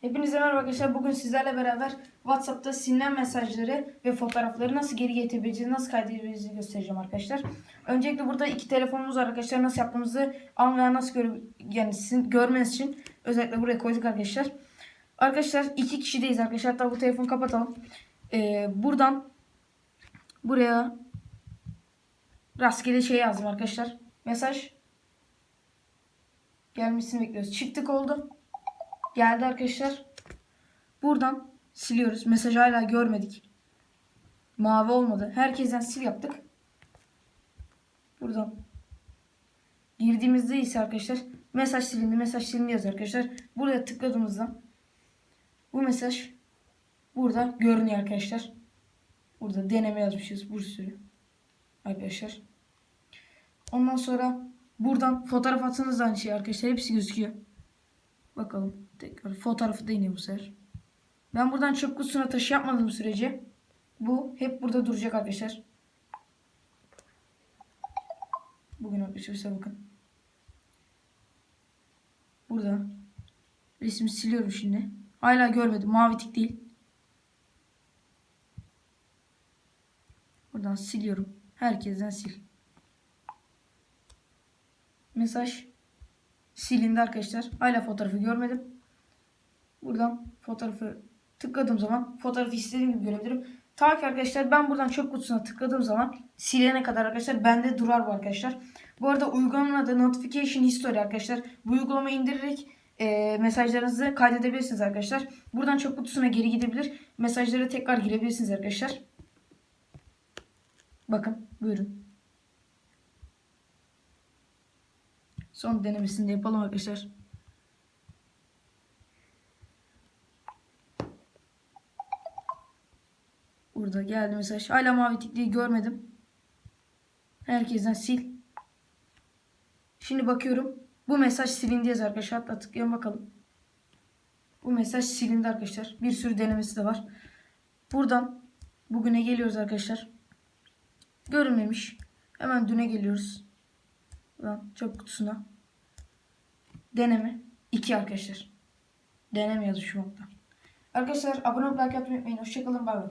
Hepinize merhaba arkadaşlar. Bugün sizlerle beraber WhatsApp'ta silinen mesajları ve fotoğrafları nasıl geri getirebileceğizi, nasıl kaydedebileceğinizi göstereceğim arkadaşlar. Öncelikle burada iki telefonumuz var arkadaşlar. Nasıl yaptığımızı anlayan nasıl gör yani sizin görmeniz için özellikle buraya koyduk arkadaşlar. Arkadaşlar iki kişideyiz arkadaşlar. Hatta bu telefonu kapatalım. Ee, buradan buraya rastgele şey yazdım arkadaşlar. Mesaj gelmesini bekliyoruz. Çıktık oldu. Geldi arkadaşlar. Buradan siliyoruz. Mesajı hala görmedik. Mavi olmadı. Herkesten sil yaptık. Buradan girdiğimizde ise arkadaşlar mesaj silindi, mesaj silindi yazıyor arkadaşlar. Buraya tıkladığımızda bu mesaj burada görünüyor arkadaşlar. Burada deneme yazmışız bir sürü arkadaşlar. Ondan sonra buradan fotoğraf atsanız da aynı şey arkadaşlar. Hepsi gözüküyor. Bakalım. Tekrar fotoğrafı da iniyor bu sefer. Ben buradan çöp kutusuna taşı yapmadığım sürece bu hep burada duracak arkadaşlar. Bugün arkadaşlar size bakın. Burada resmi siliyorum şimdi. Hala görmedim. Mavi tik değil. Buradan siliyorum. Herkesten sil. Mesaj silindi arkadaşlar. Hala fotoğrafı görmedim. Buradan fotoğrafı tıkladığım zaman fotoğrafı istediğim gibi görebilirim. Ta ki arkadaşlar ben buradan çöp kutusuna tıkladığım zaman silene kadar arkadaşlar bende durar bu arkadaşlar. Bu arada uygulamanın adı Notification History arkadaşlar. Bu uygulamayı indirerek e, mesajlarınızı kaydedebilirsiniz arkadaşlar. Buradan çöp kutusuna geri gidebilir. Mesajlara tekrar girebilirsiniz arkadaşlar. Bakın buyurun. Son denemesini de yapalım arkadaşlar. Burada geldi mesaj. Hala mavi tikliği görmedim. Herkesten sil. Şimdi bakıyorum. Bu mesaj silindi yazıyor arkadaşlar. Hatta tıklayalım bakalım. Bu mesaj silindi arkadaşlar. Bir sürü denemesi de var. Buradan bugüne geliyoruz arkadaşlar. Görünmemiş. Hemen düne geliyoruz. Buradan çöp kutusuna. Deneme. 2 arkadaşlar. Deneme yazıyor şu nokta. Arkadaşlar abone olup like unutmayın. Hoşçakalın. Bay bay.